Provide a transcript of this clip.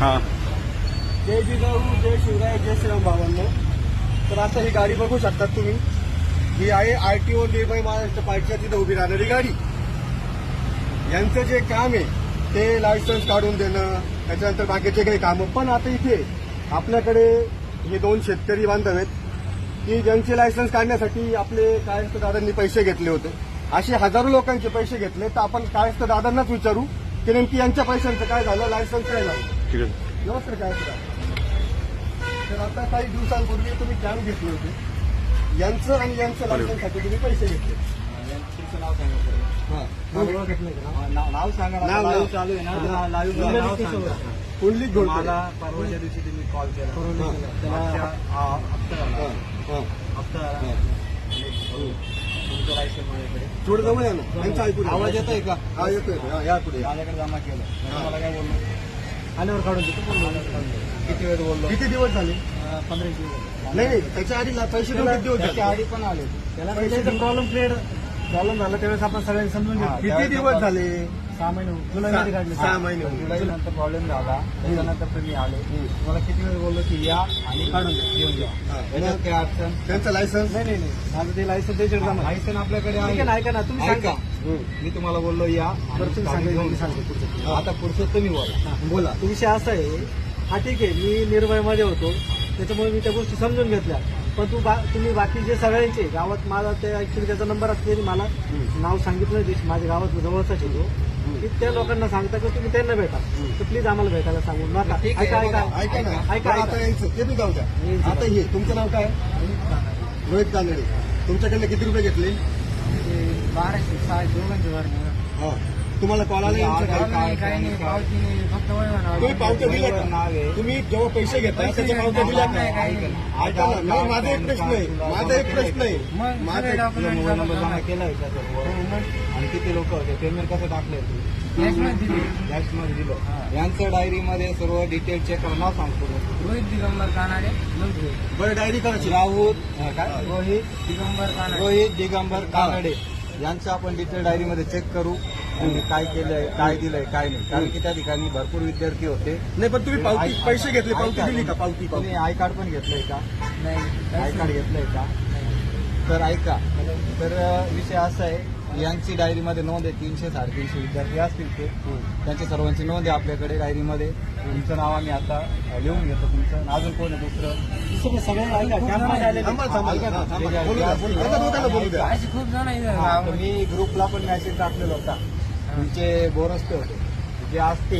हा. जय जिजाऊ जय शिवराय जय श्रीराम बाबांनो तर आता ही गाडी बघू शकतात तुम्ही. ही आहे आर टी ओ निर्भय महाराष्ट्र पार्टीच्या तिथं उभी राहणारी गाडी. यांचं जे काम आहे ते लायसन्स काढून देणं त्याच्यानंतर बाकीचे काही कामं. पण आता इथे आपल्याकडे हे दोन शेतकरी बांधव आहेत. की ज्यांचे लायसन्स काढण्यासाठी आपले कायस्थ दादांनी पैसे घेतले होते. असे हजारो लोकांचे पैसे घेतले. तर आपण कायस्थ दादांनाच विचारू की नेमकी यांच्या पैशांचं काय झालं लायसन्स काय झालं? नमस्कार काय तर आता काही दिवसांपूर्वी तुम्ही कॅम्प घेतले होते. यांचं आणि यांचं लायसन्ससाठी तुम्ही पैसे घेतले. तुमचं नाव सांगा बरं. नाव सांगा नाव-. चालू आहे ना. लाईव्ह. मला परवाच्या दिवशी तुम्ही कॉल. केला हा. त्याला हा. हप्ता थोडं जवळ या ना. आवाज येतोय का? हा येतोय. हा, या पुढे. माझ्याकडे जमा केलं. मी. तुम्हाला काय बोललो आल्यावर काढून देतो. किती वेळ बोललो? किती दिवस झाले? पंधरा दिवस नाही त्याच्या आधी पैसे दिवस त्याच्या आधी पण आले त्याला प्रॉब्लेम क्लिअर प्रॉब्लेम झाला त्यावेळेस आपण सगळ्यांनी समजून घेतलं किती दिवस झाले? सहा महिने जुलैमध्ये काढले. सहा महिने. जुलै नंतर प्रॉब्लेम झाला. त्याच्यानंतर तुम्ही आले. तुम्हाला किती वेळ बोललो की या आणि काढून द्या. घेऊन याच्यात काय अडचण? त्यांचं लायसन्स नाही नाही नाही. माझं ते लायसन द्यायचे लायसन आपल्याकडे आहे ऐका ना तुम्ही ऐका. सांगा मी तुम्हाला बोललो या. तुम्ही. सांगतो. आता पुढचं तुम्ही बोला. बोला. तो विषय असा आहे. हा ठीक आहे. मी निर्भयमध्ये होतो. त्याच्यामुळे मी त्या गोष्टी समजून घेतल्या. पण तू बा तुम्ही बाकी जे सगळ्यांचे गावात मला ते ऍक्च्युली त्याचा नंबर असते मला नाव सांगितलं ते माझ्या गावात जवळचाच येतो की त्या लोकांना सांगता की तुम्ही त्यांना भेटा? तर प्लीज आम्हाला भेटायला सांगू. नका. ऐका ऐका. ऐका ना. ऐका आता ते बी जाऊ द्या. आता हे तुमचं नाव काय? रोहित कानडे. तुमच्याकडनं किती रुपये घेतले? बाराशे सहा दोघांचे हा. तुम्हाला कॉल आला यांचं काय? फक्त तुम्ही पावत्या दिल्या नाव का. तुम्ही जेव्हा पैसे घेता त्याच्या पावत्या दिल्या का ऐका ना नाही, माझा एक प्रश्न आहे. माझा एक प्रश्न आहे. माझा एक- तुझा मोबाईल नंबर जमा केला आहे का सर्व आणि किती लोक होते? पेमेंट कसं टाकले मध्ये दिलं. यांचं डायरीमध्ये सर्व डिटेल चेक करून नाव सांगतो. रोहित दिगंबर कानाडे मंत्री बरं डायरी करायची. राहुल अं, काय? रोहित दिगंबर कानाडे. रोहित दिगंबर कानडे. यांचं आपण डिटेल डायरीमध्ये चेक करू त्यांनी काय केलंय काय दिलंय काय नाही. कारण की त्या ठिकाणी भरपूर विद्यार्थी होते. नाही पण तुम्ही पावती पैसे घेतले पावती. दिली का? पावती तुम्ही आय कार्ड पण घेतलंय का? नाही आय कार्ड घेतलंय का? तर ऐका. तर विषय असा आहे यांची डायरीमध्ये नोंद आहे तीनशे साडेतीनशे विद्यार्थी असतील ते. त्यांच्या सर्वांची नोंद आहे आपल्याकडे डायरीमध्ये. तुमचं नाव आम्ही आता लिहून घेतो तुमचं. अजून कोण आहे दुसरं? हा, मी ग्रुपला पण मेसेज टाकलेला होता. तुमचे बोरस्ते होते जे असतील